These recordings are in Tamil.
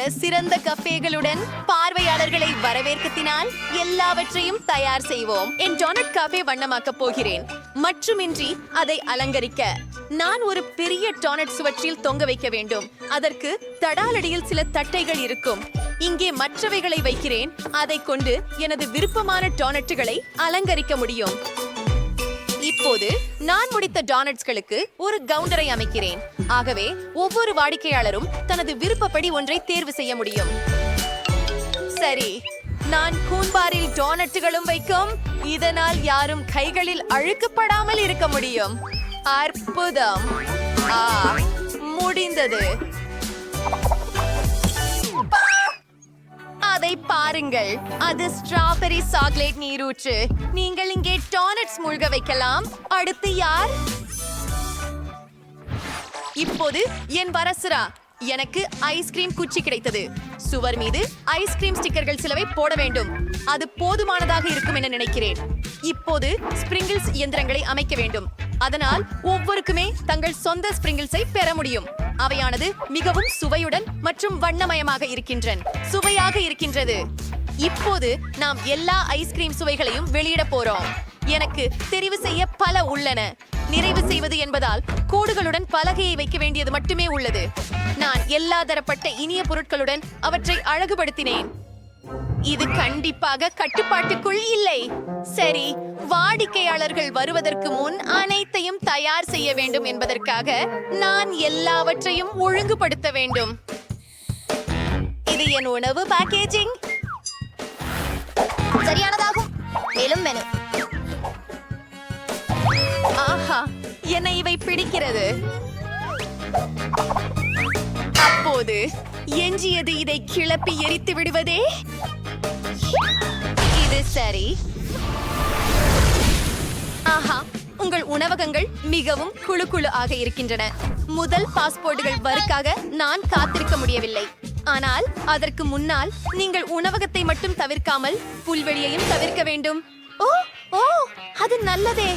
உள்ள சிறந்த கஃபேகளுடன் பார்வையாளர்களை வரவேற்கத்தினால் எல்லாவற்றையும் தயார் செய்வோம். என் டொனட் காஃபே வண்ணமாக்கப் போகிறேன். மற்றுமின்றி அதை அலங்கரிக்க நான் ஒரு பெரிய டொனட் சுவற்றில் தொங்க வைக்க வேண்டும். அதற்கு தடாலடியில் சில தட்டைகள் இருக்கும். இங்கே மற்றவைகளை வைக்கிறேன். அதை கொண்டு எனது விருப்பமான டொனட்டுகளை அலங்கரிக்க முடியும். இப்போது நான் முடித்த டானட்ஸ்களுக்கு ஒரு கவுண்டரை அமைக்கிறேன். ஆகவே ஒவ்வொரு வாடிக்கையாளரும் தனது விருப்பப்படி ஒன்றை தேர்வு செய்ய முடியும். சரி நான் கூன்பாரில் டோனட்டுகளும் வைக்கும். இதனால் யாரும் கைகளில் அழுக்கப்படாமல் இருக்க முடியும். அற்புதம். ஆ முடிந்தது. அதை பாருங்கள். அது ஸ்ட்ராபெரி சாக்லேட் நீரூற்று. நீங்கள் இங்கே டானட்ஸ் மூழ்க வைக்கலாம். அடுத்து யார்? இப்போது என் வரசுரா எனக்கு ஐஸ்கிரீம் குச்சி கிடைத்தது. சுவர் மீது ஐஸ்கிரீம் ஸ்டிக்கர்கள் சிலவை போட வேண்டும். அது போதுமானதாக இருக்கும் என நினைக்கிறேன். இப்போது ஸ்பிரிங்கிள்ஸ் இயந்திரங்களை அமைக்க வேண்டும். அதனால் ஒவ்வொருக்குமே தங்கள் சொந்த ஸ்பிரிங்கிள்ஸை பெற முடியும். அவையானது மிகவும் சுவையுடன் மற்றும் வண்ணமயமாக இருக்கின்றன. சுவையாக இருக்கின்றது. இப்போது நாம் எல்லா ஐஸ்கிரீம் சுவைகளையும் வெளியிட போறோம். எனக்கு தெரிவு செய்ய பல உள்ளன. நிறைவு செய்வது என்பதால் கோடுகளுடன் பலகையை வைக்க வேண்டியது மட்டுமே உள்ளது. நான் எல்லா தரப்பட்ட இனிய பொருட்களுடன் அவற்றை அழகுபடுத்தினேன். இது கண்டிப்பாக கட்டுப்பாட்டுக்குள் இல்லை. சரி வாடிக்கையாளர்கள் வருவதற்கு முன் அனைத்தையும் தயார் செய்ய வேண்டும் என்பதற்காக நான் எல்லாவற்றையும் ஒழுங்குபடுத்த வேண்டும். இது என் உணவு பேக்கேஜிங் சரியானதாகும். மேலும் மெனு ஆஹா என்னை இவை பிடிக்கிறது. அப்போது எஞ்சியது இதை கிளப்பி எரித்து விடுவதே இது சரி ஆஹா உங்கள் உணவகங்கள் மிகவும் குழு குழு ஆக இருக்கின்றன முதல் பாஸ்போர்ட்டுகள் வருக்காக நான் காத்திருக்க முடியவில்லை ஆனால் அதற்கு முன்னால் நீங்கள் உணவகத்தை மட்டும் தவிர்க்காமல் புல்வெளியையும் தவிர்க்க வேண்டும் ஓ ஓ அது நல்லதே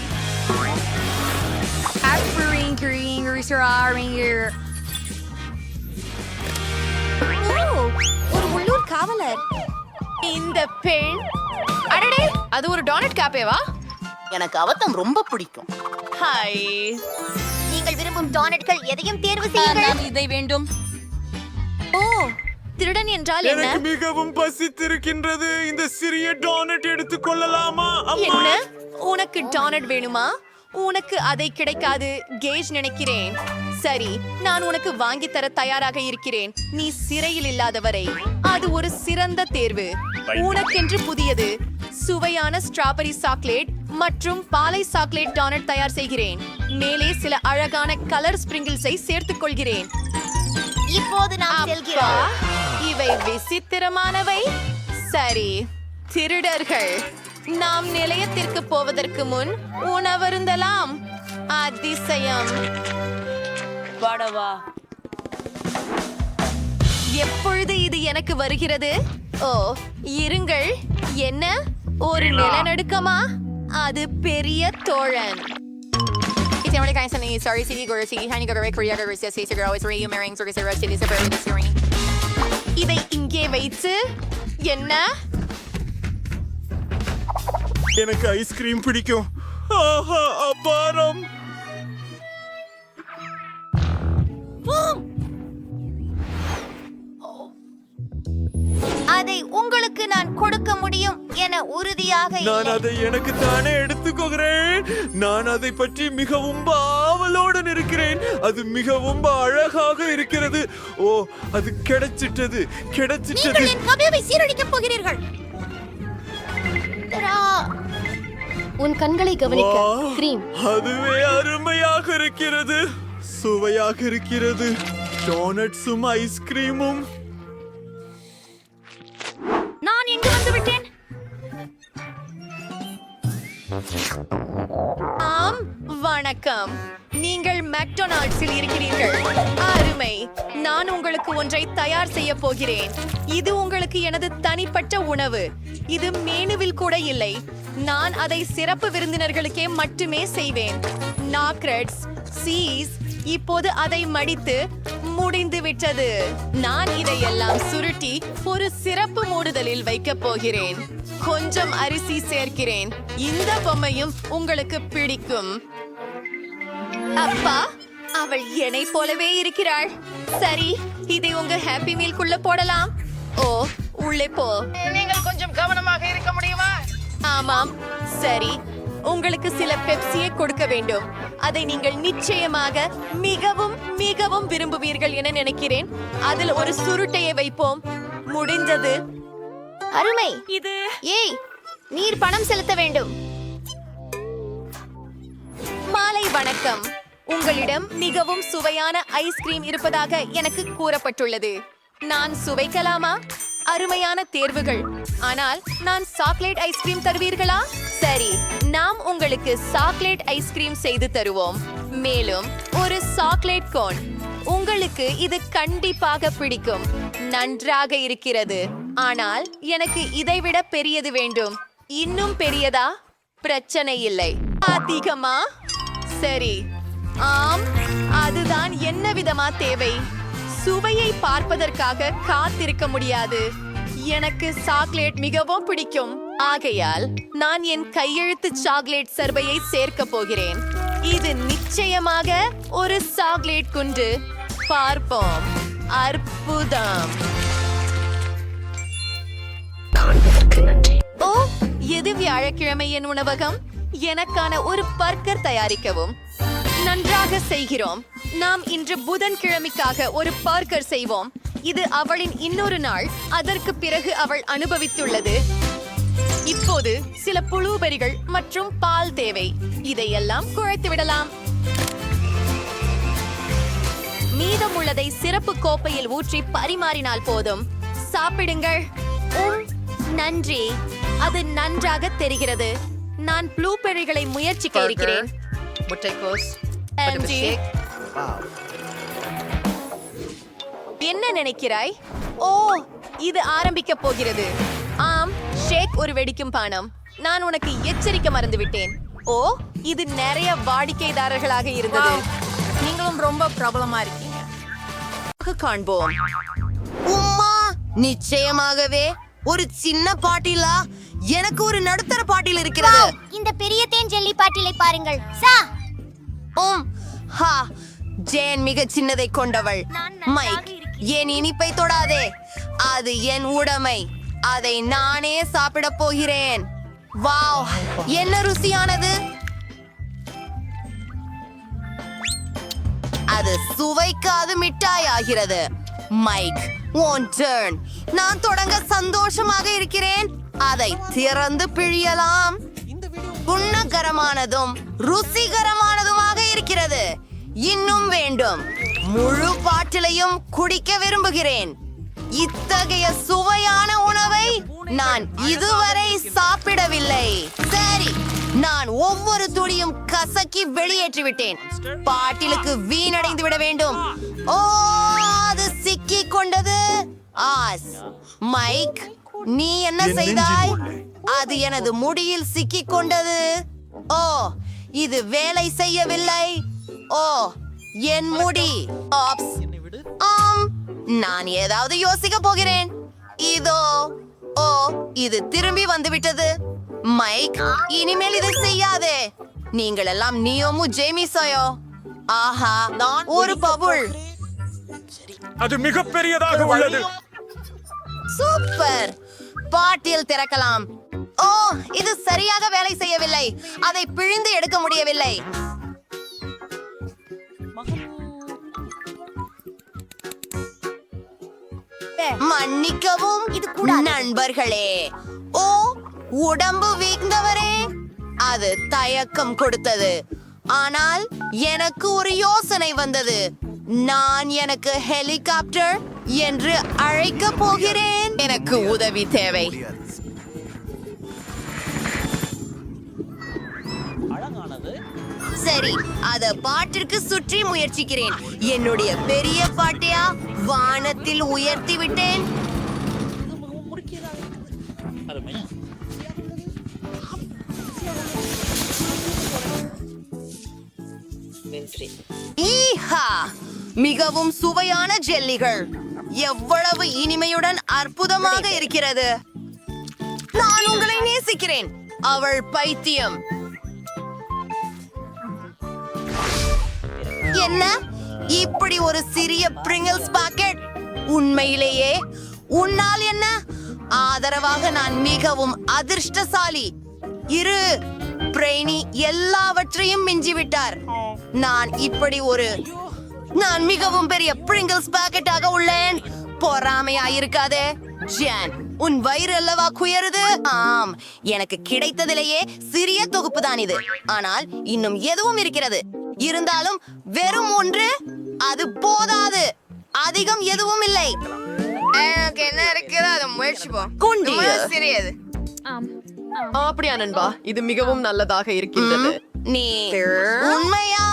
காவலர். இந்த பெண். அடடே அது ஒரு டோனட் காப்பேவா எனக்கு அவத்தம் ரொம்ப பிடிக்கும். ஹாய். நீங்கள் விரும்பும் டானட்கள் எதையும் தேர்வு செய்யுங்கள். இதை வேண்டும். ஓ திருடன் என்றால் என்ன? எனக்கு மிகவும் பசித்திருக்கின்றது. இந்த சிறிய டோனட் எடுத்துக் கொள்ளலாமா அம்மா? என்ன? உனக்கு டானட் வேணுமா? உனக்கு அதை கிடைக்காது கேஜ் நினைக்கிறேன். சரி நான் உனக்கு வாங்கி தர தயாராக இருக்கிறேன். நீ சிறையில் இல்லாதவரை. அது ஒரு சிறந்த தேர்வு. உனக்கென்று புதியது. சுவையான ஸ்ட்ராபெரி சாக்லேட் மற்றும் பாலை சாக்லேட் டானட் தயார் செய்கிறேன். மேலே சில அழகான கலர் ஸ்பிரிங்கிள்ஸை சேர்த்துக் கொள்கிறேன். இப்போது நாம் செல்கிறோம். இவை விசித்திரமானவை. சரி திருடர்கள். நாம் நிலையத்திற்கு போவதற்கு முன் உணவருந்தலாம். அதிசயம். வடவா. எப்பொழுது இது எனக்கு வருகிறது ஓ இருங்கள் என்ன ஒரு நிலநடுக்கமா அது பெரிய தோழன் Itinerary kain sa ni Sorry City Guru City Tiny Guru Korea Guru Sia Sia Guru Always Radio Marrying Circus Sia City Sia Very Discovery இதை இங்கே வைத்து என்ன எனக்கு ஐஸ்கிரீம் பிடிக்கும் ஆஹா அபாரம் அதை உங்களுக்கு நான் கொடுக்க முடியும் என உறுதியாக நான். அதை எனக்கு தானே எடுத்துக்கொள்கிறேன். நான் அதை பற்றி மிகவும் ஆவலுடன் இருக்கிறேன் அது மிகவும் அழகாக இருக்கிறது. ஓ அது கிடைச்சிட்டது கிடைச்சிட்டது. நீங்கள் என் போகிறீர்கள். தரா. உன் கண்களை கவனிக்க வா, கிரீம். அதுவே அருமையாக இருக்கிறது. சுவையாக இருக்கிறது. டோனட்ஸும் ஐஸ்கிரீமும். ஆம் வணக்கம். நீங்கள் மெக்டொனால்ட்ஸில் இருக்கிறீர்கள். அருமை. நான் உங்களுக்கு ஒன்றை தயார் செய்ய போகிறேன். இது உங்களுக்கு எனது தனிப்பட்ட உணவு. இது மேனுவில் கூட இல்லை. நான் அதை சிறப்பு விருந்தினர்களுக்கே மட்டுமே செய்வேன். நாக்ரெட்ஸ் சீஸ் இப்போது அதை மடித்து முடிந்து விட்டது நான் இதையெல்லாம் சுருட்டி ஒரு சிறப்பு மூடுதலில் வைக்கப் போகிறேன். கொஞ்சம் அரிசி சேர்க்கிறேன். இந்த பொம்மையும் உங்களுக்கு பிடிக்கும். அப்பா அவள் என்னை போலவே இருக்கிறாள். சரி இதை உங்க ஹாப்பி மீல்குள்ள போடலாம். ஓ உள்ளே போ. நீங்கள் கொஞ்சம் கவனமாக இருக்க முடியுமா? ஆமாம். சரி உங்களுக்கு சில பெப்சியை கொடுக்க வேண்டும். அதை நீங்கள் நிச்சயமாக மிகவும் மிகவும் விரும்புவீர்கள் என நினைக்கிறேன். அதில் ஒரு சுருட்டையை வைப்போம். முடிந்தது. அருமை. இது. ஏய் நீர் பணம் செலுத்த வேண்டும். மாலை வணக்கம். உங்களிடம் மிகவும் சுவையான ஐஸ்கிரீம் இருப்பதாக எனக்கு கூறப்பட்டுள்ளது. நான் சுவைக்கலாமா? அருமையான தேர்வுகள். ஆனால் நான் சாக்லேட் ஐஸ்கிரீம் தருவீர்களா? சரி நாம் உங்களுக்கு சாக்லேட் ஐஸ்கிரீம் செய்து தருவோம். மேலும் ஒரு சாக்லேட் கோன் உங்களுக்கு இது கண்டிப்பாக பிடிக்கும். நன்றாக இருக்கிறது. ஆனால் எனக்கு இதைவிட பெரியது வேண்டும். இன்னும் பெரியதா? பிரச்சனை இல்லை. அதிகமா? சரி. ஆம் அதுதான் என்ன விதமா தேவை? சுவையை பார்ப்பதற்காக காத்திருக்க முடியாது. எனக்கு சாக்லேட் மிகவும் பிடிக்கும். ஆகையால் நான் என் கையெழுத்து சாக்லேட் சர்வையை சேர்க்க போகிறேன். இது நிச்சயமாக ஒரு சாக்லேட் குண்டு. பார்ப்போம். அற்புதம். ஓ எது வியாழக்கிழமை என் உணவகம்? எனக்கான ஒரு பர்கர் தயாரிக்கவும். நன்றாக செய்கிறோம். நாம் இன்று புதன்கிழமைக்காக ஒரு பர்கர் செய்வோம். இது அவளின் இன்னொரு நாள். அதற்கு பிறகு அவள் அனுபவித்துள்ளது. இப்போது சில புழுபெரிகள் மற்றும் பால் தேவை. இதையெல்லாம் குழைத்து விடலாம். மீதமுள்ளதை சிறப்பு கோப்பையில் ஊற்றி பரிமாறினால் போதும். சாப்பிடுங்கள். நன்றி. அது நன்றாக தெரிகிறது. நான் ப்ளூபெரிகளை முயற்சிக்க இருக்கிறேன் முட்டைக்கோஸ். என்ன நினைக்கிறாய்? ஓ இது ஆரம்பிக்க போகிறது. ஆம் ஷேக் ஒரு வெடிக்கும் பானம். நான் உனக்கு எச்சரிக்க மறந்துவிட்டேன். ஓ இது நிறைய வாடிக்கைதாரர்களாக இருந்தது. நீங்களும் ரொம்ப பிரபலமா இருக்கீங்க. காண்போம். உம்மா நிச்சயமாகவே. ஒரு சின்ன பாட்டிலா? எனக்கு ஒரு நடுத்தர பாட்டில் இருக்கிறது. இந்த பெரிய தேன் ஜெல்லி பாட்டிலை பாருங்கள். சா. உம் ஹா ஜேன் மிக சின்னதை கொண்டவள். மைக். என் இனிப்பை தொடாதே. அது என் உடைமை. அதை நானே சாப்பிடப் போகிறேன். வாவ் என்ன ருசியானது. அது சுவைக்காது மிட்டாய் ஆகிறது. மைக் ஓன் டர்ன் நான் தொடங்க சந்தோஷமாக இருக்கிறேன். அதை திறந்து பிழியலாம். புண்ணகரமானதும் ருசிகரமானதுமாக இருக்கிறது. இன்னும் வேண்டும். முழு பாட்டிலையும் குடிக்க விரும்புகிறேன். இத்தகைய சுவையான உணவை நான் இதுவரை சாப்பிடவில்லை. சரி நான் ஒவ்வொரு துளியும் கசக்கி வெளியேற்றி விட்டேன் பாட்டிலுக்கு வீணடைந்து விட வேண்டும். ஓ அது சிக்கி கொண்டது. ஆஸ் மைக் நீ என்ன செய்தாய்? அது எனது முடியில் சிக்கிக் கொண்டது. ஓ இது வேலை செய்யவில்லை. ஓ என் முடி. ஆப்ஸ் ஆம். நான் ஏதாவது யோசிக்க போகிறேன். இதோ. ஓ இது திரும்பி வந்து விட்டது மைக் இனிமேல் இதை செய்யாதே. நீங்கள் எல்லாம் நியோமு ஜேமிசாயோ. ஆஹா நான் ஒரு பபுள் அது மிகப்பெரியதாக உள்ளது. சூப்பர். பாட்டில் திறக்கலாம். ஓ இது சரியாக வேலை செய்யவில்லை. அதை பிழிந்து எடுக்க முடியவில்லை. மன்னிக்கவும் இது கூட நண்பர்களே ஓ உடம்பு வீழ்ந்தவரே. அது தயக்கம் கொடுத்தது. ஆனால் எனக்கு ஒரு யோசனை வந்தது. நான் எனக்கு ஹெலிகாப்டர் என்று அழைக்க போகிறேன். எனக்கு உதவி தேவை. சரி அத பாட்டிற்கு சுற்றி முயற்சிக்கிறேன். என்னுடைய பெரிய பாட்டையா வானத்தில் உயர்த்தி விட்டேன். ஈஹா மிகவும் சுவையான ஜெல்லிகள். எவ்வளவு இனிமையுடன் அற்புதமாக இருக்கிறது. நான் உங்களை நேசிக்கிறேன். அவள் பைத்தியம். என்ன? இப்படி ஒரு சிறிய பிரிங்கிள்ஸ் பாக்கெட் உண்மையிலேயே? உன்னால் என்ன? ஆதரவாக நான் மிகவும் அதிர்ஷ்டசாலி. இரு. பிரெய்னி எல்லாவற்றையும் மிஞ்சிவிட்டார். நான் இப்படி ஒரு நான் மிகவும் பெரிய பிரிங்கிள்ஸ் பாக்கெட்டாக உள்ளேன். பொறாமையா இருக்காதே ஜான் உன் வயிறு அல்லவா குயருது? ஆம் எனக்கு கிடைத்ததிலேயே சிறிய தொகுப்பு தான் இது. ஆனால் இன்னும் எதுவும் இருக்கிறது. இருந்தாலும் வெறும் ஒன்று அது போதாது. அதிகம் எதுவும் இல்லை. எனக்கு என்ன இருக்குது அதை முயற்சிப்போம். குண்டி. சிறியது. அப்படியா நண்பா? இது மிகவும் நல்லதாக இருக்கின்றது. நீ உண்மையா?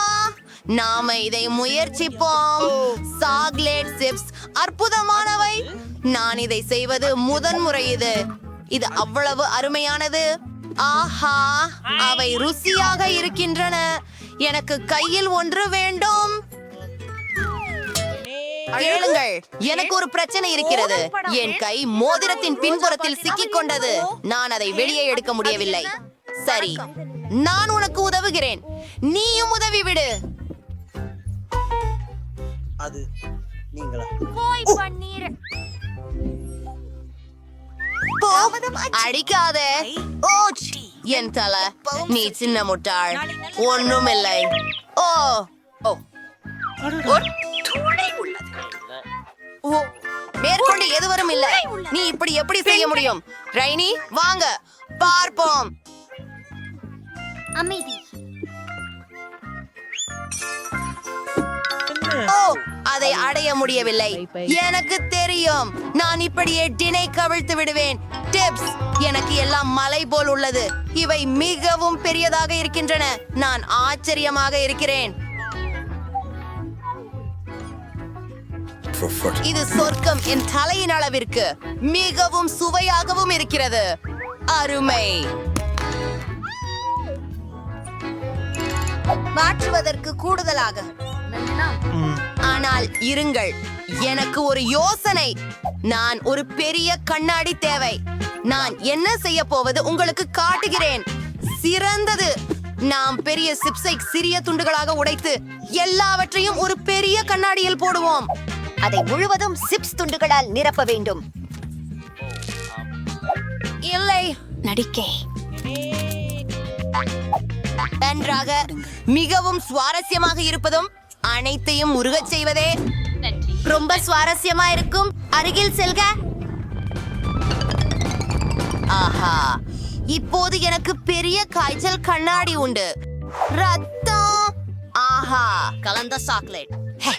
நாம இதை முயற்சிப்போம். சாக்லேட் சிப்ஸ் அற்புதமானவை. நான் இதை செய்வது முதன்முறை இது. இது அவ்வளவு அருமையானது. ஆஹா அவை ருசியாக இருக்கின்றன. எனக்கு கையில் ஒன்று வேண்டும். கேளுங்கள் எனக்கு ஒரு பிரச்சனை இருக்கிறது. என் கை மோதிரத்தின் பின்புறத்தில் சிக்கிக் கொண்டது நான் அதை வெளியே எடுக்க முடியவில்லை. சரி நான் உனக்கு உதவுகிறேன். நீயும் உதவி விடு. அது நீங்களா? அடிக்காதே. ஓ சி. என் தலை நீ சின்ன முட்டாள். ஒண்ணுமில்லை. ஓ ஓ. ஓ மேற்கொண்டு எதுவரும் இல்லை. நீ இப்படி எப்படி செய்ய முடியும்? ரைனி வாங்க. பார்ப்போம். அமைதி. ஓ அதை அடைய முடியவில்லை. எனக்கு தெரியும். நான் இப்படியே டினை கவிழ்த்து விடுவேன். டிப்ஸ் எனக்கு எல்லாம் மலை போல் உள்ளது. இவை மிகவும் பெரியதாக இருக்கின்றன. நான் ஆச்சரியமாக இருக்கிறேன். இது சொர்க்கம் என் தலையின் அளவிற்கு மிகவும் சுவையாகவும் இருக்கிறது. அருமை. மாற்றுவதற்கு கூடுதலாக. ஆனால் இருங்கள். எனக்கு ஒரு யோசனை. நான் ஒரு பெரிய கண்ணாடி தேவை. நான் என்ன செய்ய போவது உங்களுக்கு காட்டுகிறேன். சிறந்தது. நாம் பெரிய சிப்ஸை சிறிய துண்டுகளாக உடைத்து எல்லாவற்றையும் ஒரு பெரிய கண்ணாடியில் போடுவோம். அதை முழுவதும் சிப்ஸ் துண்டுகளால் நிரப்ப வேண்டும். இல்லை. நடிக்கை. நன்றாக மிகவும் சுவாரஸ்யமாக இருப்பதும் அனைத்தையும் உருகச் செய்வதே. ரொம்ப சுவாரஸ்யமா இருக்கும். அருகில் செல்க. ஆஹா. இப்போது எனக்கு பெரிய காய்ச்சல் கண்ணாடி உண்டு. ரத்தம். ஆஹா. கலந்த சாக்லேட். ஹே.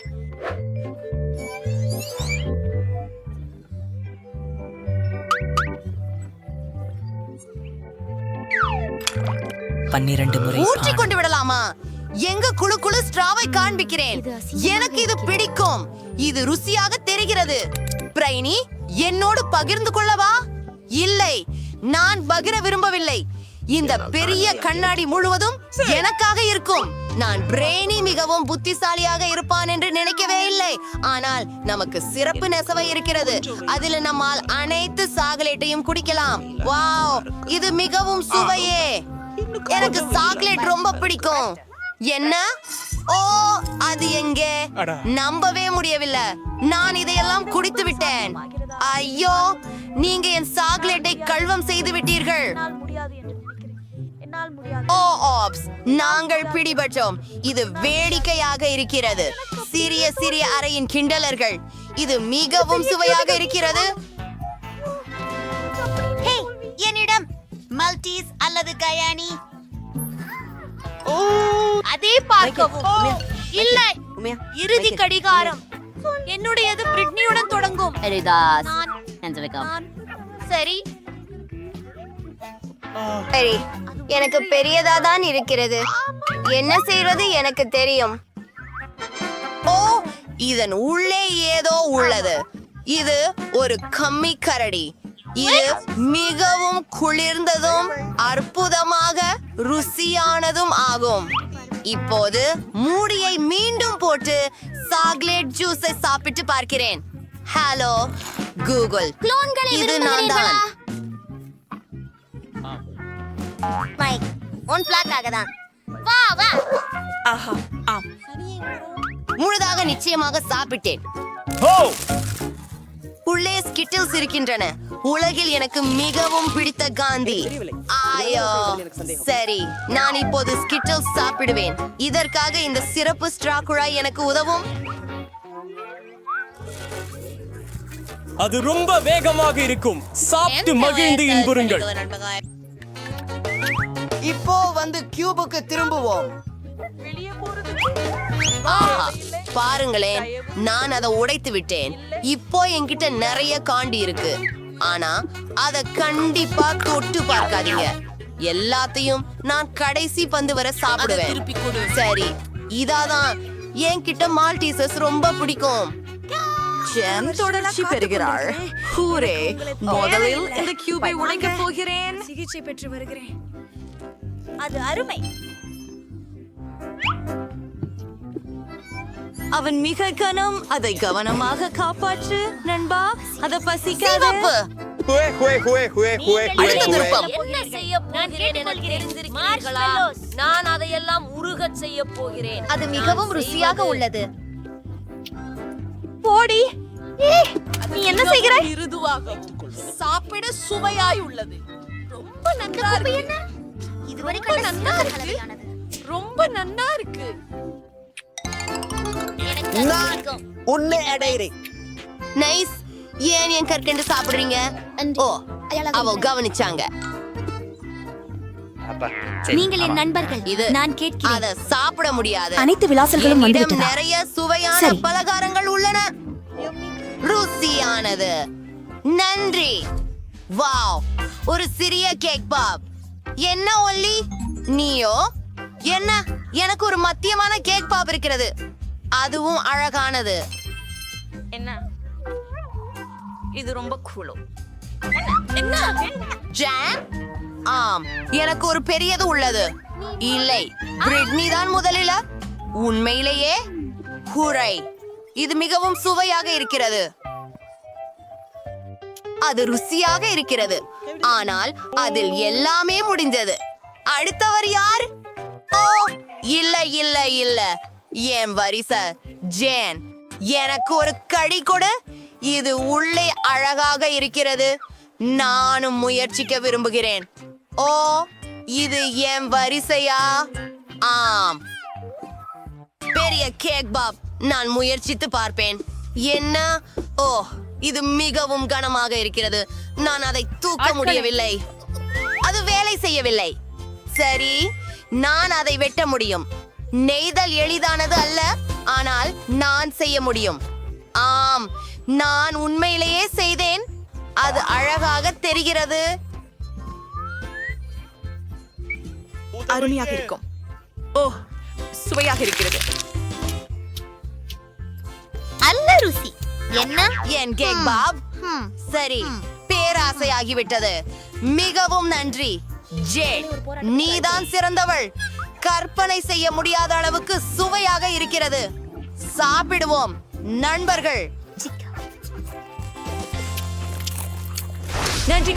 பன்னிரண்டு முறை ஊற்றிக் கொண்டு விடலாமா? எங்க குழு குழு ஸ்ட்ராவை காண்பிக்கிறேன். எனக்கு இது பிடிக்கும். இது ருசியாக தெரிகிறது. பிரைனி என்னோடு பகிர்ந்து கொள்ளவா? இல்லை. நான் பகிர விரும்பவில்லை. இந்த பெரிய கண்ணாடி முழுவதும் எனக்காக இருக்கும். நான் பிரெய்னி மிகவும் புத்திசாலியாக இருப்பான் என்று நினைக்கவே இல்லை. ஆனால் நமக்கு சிறப்பு நெசவை இருக்கிறது. அதில் நம்மால் அனைத்து சாக்லேட்டையும் குடிக்கலாம். வாவ் இது மிகவும் சுவையே. எனக்கு சாக்லேட் ரொம்ப பிடிக்கும். என்ன? ஓ அது எங்கே? நம்பவே முடியவில்லை. நான் இதையெல்லாம் குடித்து விட்டேன். ஐயோ நீங்க என் சாக்லேட்டை கல்வம் செய்து விட்டீர்கள். Oh oops. நாங்கள் பிடிபட்டோம். இது வேடிக்கையாக இருக்கிறது. சிறிய சிறிய அறையின் கிண்டலர்கள். இது மிகவும் சுவையாக இருக்கிறது. ஹே என்னிடம் மல்டீஸ் அல்லது கயானி? அதே பார்க்கவும். இல்லை இறுதி கடிகாரம். என்னுடையது பிரிட்னியுடன் தொடங்கும். நான்- சரி. சரி எனக்கு பெரியதா தான் இருக்கிறது. என்ன செய்வது எனக்கு தெரியும். ஓ இதன் உள்ளே ஏதோ உள்ளது. இது ஒரு கம்மி கரடி. இது மிகவும் குளிர்ந்ததும் அற்புதமாக ருசியானதும் ஆகும். இப்போது மூடியை மீண்டும் போட்டு சாக்லேட் ஜூஸை சாப்பிட்டு பார்க்கிறேன். ஹலோ கூகுள் குளோன்களை இது நான் தான் மைக் உன் பிளாக்காக தான் வா வா. முழுதாக நிச்சயமாக சாப்பிட்டேன். உள்ளே ஸ்கிட்டில்ஸ் இருக்கின்றன. உலகில் எனக்கு மிகவும் பிடித்த காந்தி. ஆயோ. சரி நான் இப்போது ஸ்கிட்டில்ஸ் சாப்பிடுவேன். இதற்காக இந்த சிறப்பு ஸ்ட்ரா குழாய் எனக்கு உதவும். அது ரொம்ப வேகமாக இருக்கும். சாப்பிட்டு மகிழ்ந்து இன்புறுங்கள். இப்போ வந்து கியூபுக்கு திரும்புவோம். ஆஹா, பாருங்களேன் நான் அதை உடைத்து விட்டேன். இப்போ என்கிட்ட நிறைய காண்டி இருக்கு. ஆனா அத கண்டிப்பா தொட்டு பார்க்காதீங்க. எல்லாத்தையும் நான் கடைசி பந்து வரை சாப்பிடுவேன். சரி இதாதான். என்கிட்ட மால்டீசஸ் ரொம்ப பிடிக்கும். ஜெம் தொடர்ச்சி பெறுகிறாள் ஹூரே முதலில் இந்த கியூபை உடைக்கப் போகிறேன். சிகிச்சை பெற்று வருகிறேன். அது அருமை. அவன் மிக கனம். அதை கவனமாக காப்பாற்று நண்பா. அத பசிக்காத. நான் அதையெல்லாம் உருகச் செய்ய போகிறேன். அது மிகவும் ருசியாக உள்ளது. போடி நீ என்ன செய்கிறாய் மிருதுவாக சாப்பிட சுவையாய் உள்ளது ரொம்ப நன்றா இருக்கு. இதுவரை ரொம்ப நன்னா இருக்கு. ரொம்ப நன்னா இருக்கு. உன்னை அடைகிறேன். நைஸ். ஏன் என் கற்கண்டு சாப்பிடுறீங்க? ஓ அவ கவனிச்சாங்க. நீங்கள் என் நண்பர்கள். இது நான் கேட்கிறேன். அத சாப்பிட முடியாது. அனைத்து விலாசல்களும் என்னிடம் வந்துவிட்டதா? நிறைய சுவையான. பலகாரங்கள் உள்ளன. ருசியானது. நன்றி. வாவ். ஒரு சிறிய கேக் பாப். என்ன ஒல்லி? நீயோ? என்ன? எனக்கு ஒரு மத்தியமான கேக் பாப் இருக்கிறது. அதுவும் அழகானது. இது ரொம்ப கூலோ ஜாம்? ஆம். எனக்கு ஒரு பெரியது உள்ளது. இல்லை. பிரிட்னி தான் முதலில். உண்மையிலேயே குறை. இது மிகவும் சுவையாக இருக்கிறது. அது ருசியாக இருக்கிறது. ஆனால் அதில் எல்லாமே முடிந்தது அடுத்தவர் யார்? ஓ இல்ல இல்ல இல்ல. என் வரிசை ஜேன். எனக்கு ஒரு கடி கொடு. இது உள்ளே அழகாக இருக்கிறது. நானும் முயற்சிக்க விரும்புகிறேன். ஓ இது என் வரிசையா? ஆம். பெரிய கேக் பாப் நான் முயற்சித்து பார்ப்பேன். என்ன? ஓ இது மிகவும் கனமாக இருக்கிறது. நான் அதை தூக்க முடியவில்லை. அது வேலை செய்யவில்லை. சரி நான் அதை வெட்ட முடியும். நெய்தல் எளிதானது அல்ல ஆனால் நான் செய்ய முடியும். ஆம் நான் உண்மையிலேயே செய்தேன். அது அழகாக தெரிகிறது. அருமையாக இருக்கும். ஓ சுவையாக இருக்கிறது. அல்ல ருசி. என்ன? என் கேக் பாப். சரி பேராசையாகிவிட்டது. மிகவும் நன்றி ஜே நீதான் சிறந்தவள். கற்பனை செய்ய முடியாத அளவுக்கு சுவையாக இருக்கிறது. சாப்பிடுவோம் நண்பர்கள். நன்றி.